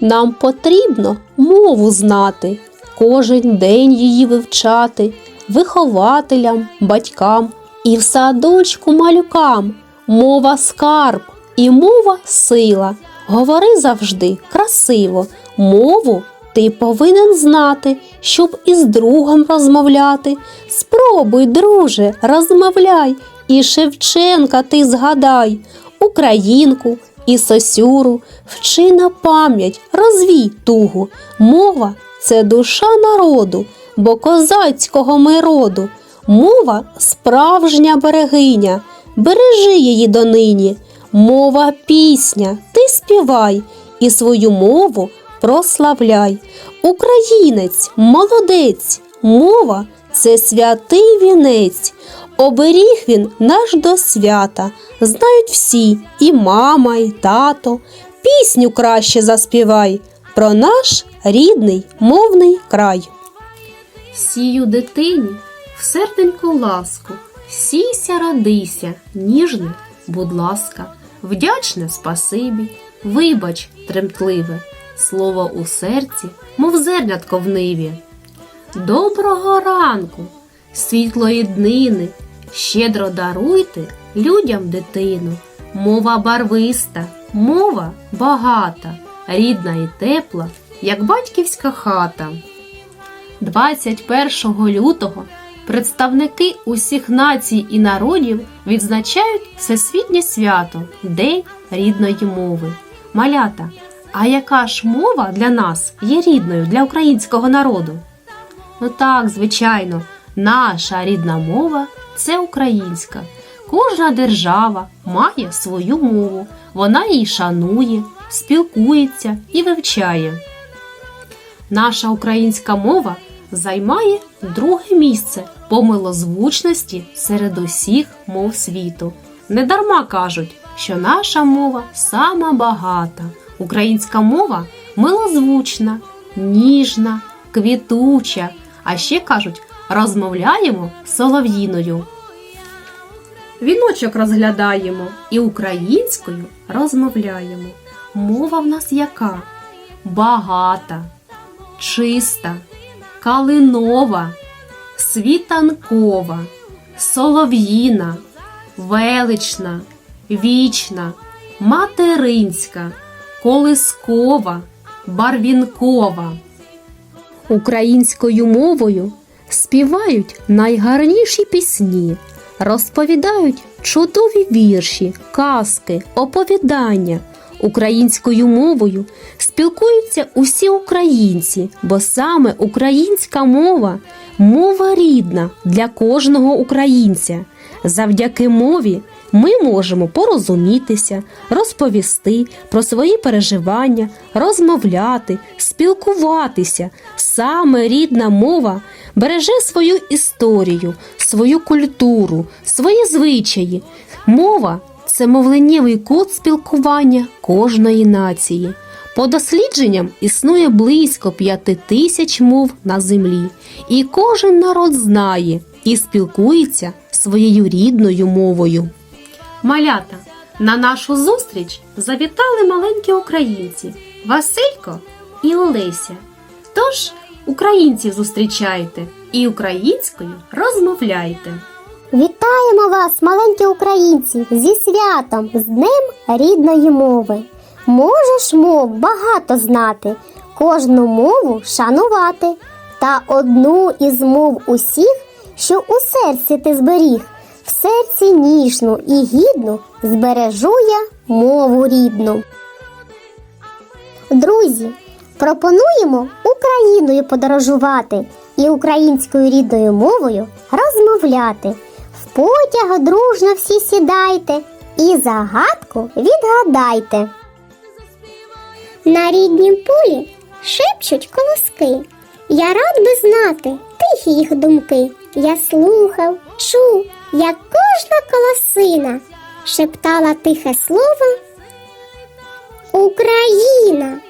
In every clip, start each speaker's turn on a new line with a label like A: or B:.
A: Нам потрібно мову знати, кожен день її вивчати, вихователям, батькам і в садочку малюкам. Мова скарб і мова сила. Говори завжди красиво. Мову ти повинен знати, щоб із другом розмовляти. Спробуй, друже, розмовляй, і Шевченка ти згадай, Українку і сосюру, вчи на пам'ять, розвій тугу. Мова це душа народу, бо козацького ми роду. Мова справжня берегиня, бережи її донині. Мова пісня, ти співай і свою мову прославляй. Українець, молодець, мова це святий вінець. Оберіг він наш до свята. Знають всі, і мама, і тато. Пісню краще заспівай про наш рідний мовний край. Сію дитині в серденьку ласку, сійся, радися, ніжне, будь ласка, вдячне спасибі, вибач, тремтливе, слово у серці, мов зернятко в ниві. Доброго ранку, світлої днини, щедро даруйте людям дитину. Мова барвиста, мова багата, рідна і тепла, як батьківська хата. 21 лютого представники усіх націй і народів відзначають всесвітнє свято День рідної мови. Малята, а яка ж мова для нас є рідною для українського народу? Ну так, звичайно, наша рідна мова це українська. Кожна держава має свою мову, вона її шанує, спілкується і вивчає. Наша українська мова займає друге місце по милозвучності серед усіх мов світу. Недарма кажуть, що наша мова сама багата. Українська мова милозвучна, ніжна, квітуча, а ще кажуть, розмовляємо солов'їною. Віночок розглядаємо і українською розмовляємо. Мова в нас яка? Багата, чиста, калинова, світанкова, солов'їна, велична, вічна, материнська, колискова, барвінкова. Українською мовою співають найгарніші пісні, розповідають чудові вірші, казки, оповідання. Українською мовою спілкуються усі українці, бо саме українська мова мова рідна для кожного українця. Завдяки мові ми можемо порозумітися, розповісти про свої переживання, розмовляти, спілкуватися. Саме рідна мова береже свою історію, свою культуру, свої звичаї. Мова це мовленнєвий код спілкування кожної нації. По дослідженням існує близько п'яти тисяч мов на землі, і кожен народ знає і спілкується своєю рідною мовою. Малята, на нашу зустріч завітали маленькі українці Василько і Олеся. Тож українців зустрічайте і українською розмовляйте.
B: Вітаємо вас, маленькі українці, зі святом, з Днем рідної мови. Можеш мов багато знати, кожну мову шанувати, та одну із мов усіх, що у серці ти зберіг, серці ніжну і гідну збережу я мову рідну. Друзі, пропонуємо Україною подорожувати і українською рідною мовою розмовляти. В потяг дружно всі сідайте і загадку відгадайте. На ріднім полі шепчуть колоски. Я рад би знати тихі їх думки. Я слухав, чув, як кожна колосина шептала тихе слово Україна.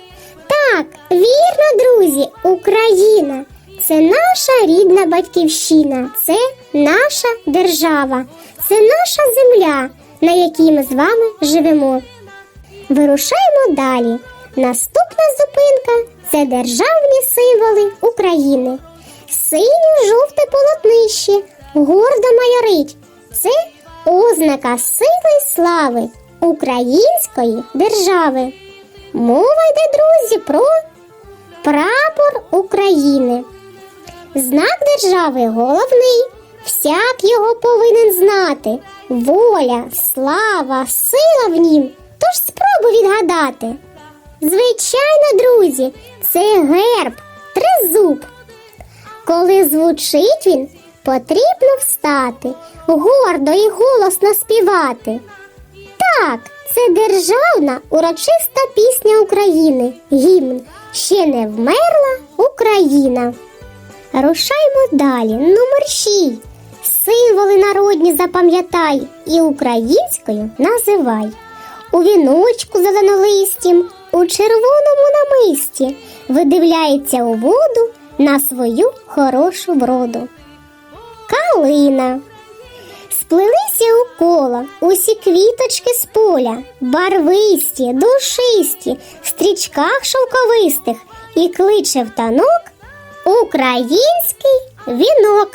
B: Так, вірно, друзі, Україна. Це наша рідна батьківщина, це наша держава, це наша земля, на якій ми з вами живемо. Вирушаємо далі. Наступна зупинка це державні символи України. Синьо-жовте полотнище гордо майорить. Це ознака сили слави української держави. Мова йде, друзі, про прапор України. Знак держави головний. Всяк його повинен знати. Воля, слава, сила в нім. Тож спробуй відгадати. Звичайно, друзі, це герб, тризуб. Коли звучить він, потрібно встати, гордо і голосно співати. Так, це державна урочиста пісня України. Гімн ще не вмерла Україна. Рушаймо далі. Номер 6. Символи народні запам'ятай і українською називай. У віночку зеленолистім, у червоному намисті видивляється у воду на свою хорошу вроду. Калина. Сплелися у коло усі квіточки з поля, барвисті, душисті, в стрічках шовковистих і кличе в танок український вінок.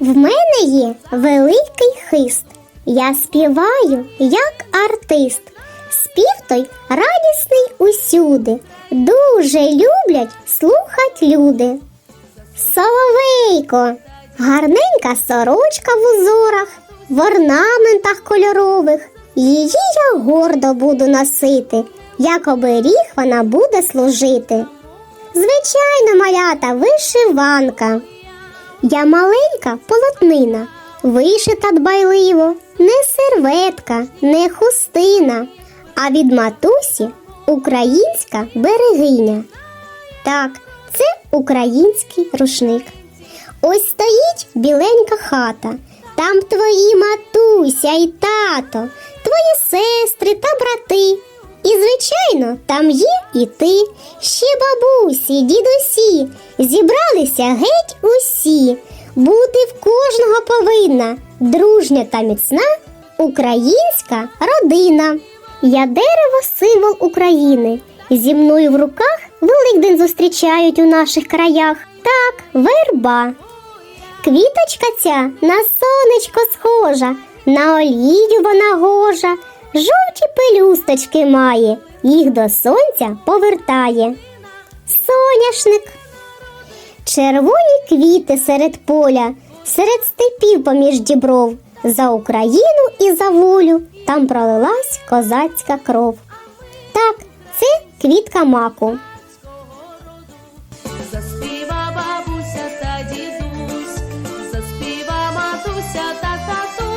B: В мене є великий хист. Я співаю як артист. Спів той радісний усюди. Дуже люблять слухать люди. Соловейко, гарненька сорочка в узорах, в орнаментах кольорових. Її я гордо буду носити, як оберіг вона буде служити. Звичайно, малята, вишиванка. Я маленька полотнина, вишита дбайливо, не серветка, не хустина, а від матусі українська берегиня. Так, це український рушник. Ось стоїть біленька хата. Там твої матуся і тато, твої сестри та брати. І, звичайно, там є і ти, ще бабусі, дідусі, зібралися геть усі. Бути в кожного повинна дружня та міцна українська родина. Я дерево символ України. Зі мною в руках Великдень зустрічають у наших краях. Так, верба. Квіточка ця на сонечко схожа, на олію вона гожа, жовті пелюсточки має, їх до сонця повертає. Соняшник. Червоні квіти серед поля, серед степів поміж дібров. За Україну і за волю там пролилась козацька кров. Так, це квітка маку.
C: Матуся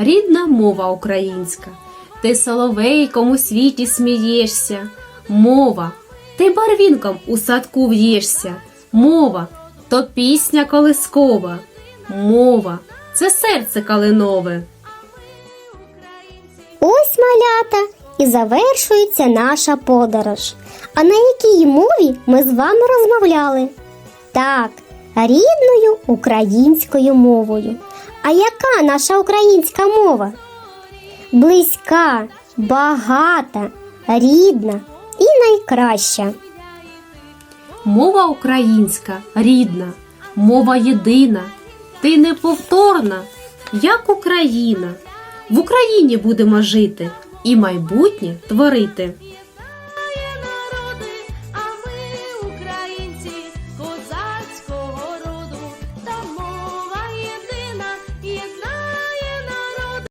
A: Рідна мова українська. ти соловейком у світі смієшся. Мова, ти барвінком у садку в'єшся. Мова то пісня колискова. Мова це серце калинове.
B: Ось малята і завершується наша подорож. А на якій мові ми з вами розмовляли? Так, рідною українською мовою. А яка наша українська мова? Близька, багата, рідна і найкраща.
A: Мова українська, рідна, мова єдина, ти неповторна, як Україна. В Україні будемо жити і майбутнє творити.